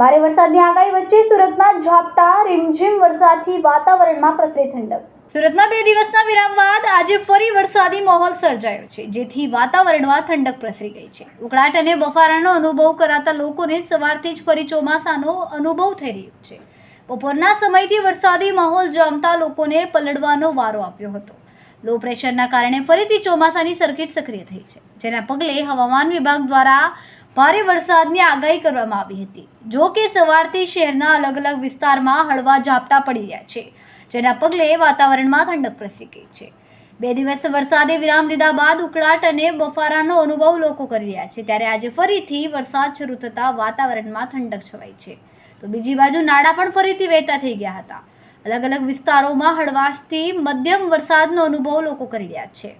ભારે વરસાદની આગાહી વચ્ચે સુરતમાં ઝાપટા, રીમઝીમ વરસાદથી વાતાવરણમાં પ્રસરી ઠંડક. સુરતમાં બે દિવસના વિરામ બાદ આજે ફરી વરસાદી માહોલ સર્જાયો છે, જેથી વાતાવરણમાં ઠંડક પ્રસરી ગઈ છે. ઉકળાટ અને બફારાનો અનુભવ કરાતા લોકોને સવારથી જ ફરી ચોમાસાનો અનુભવ થઈ રહ્યો છે. બપોરના સમયથી વરસાદી માહોલ જામતા લોકોને પલળવાનો વારો આપ્યો હતો. લો પ્રેશરના કારણે ફરીથી ચોમાસાની સર્કિટ સક્રિય થઈ છે, જેના પગલે હવામાન વિભાગ દ્વારા ભારે વરસાદની આગાહી કરવામાં આવી હતી. જો કે સવારથી શહેરના અલગ અલગ વિસ્તારમાં હળવા ઝાપટા પડી રહ્યા છે, જેના પગલે વાતાવરણમાં ઠંડક પ્રસરી ગઈ છે. બે દિવસ વરસાદે વિરામ લીધા બાદ ઉકળાટ અને બફારાનો અનુભવ લોકો કરી રહ્યા છે. ત્યારે આજે ફરીથી વરસાદ શરૂ થતાં વાતાવરણમાં ઠંડક છવાઈ છે. તો બીજી બાજુ નાળા પણ ફરીથી વહેતા થઈ ગયા હતા. અલગ અલગ વિસ્તારોમાં હળવાશથી મધ્યમ વરસાદનો અનુભવ લોકો કરી રહ્યા છે.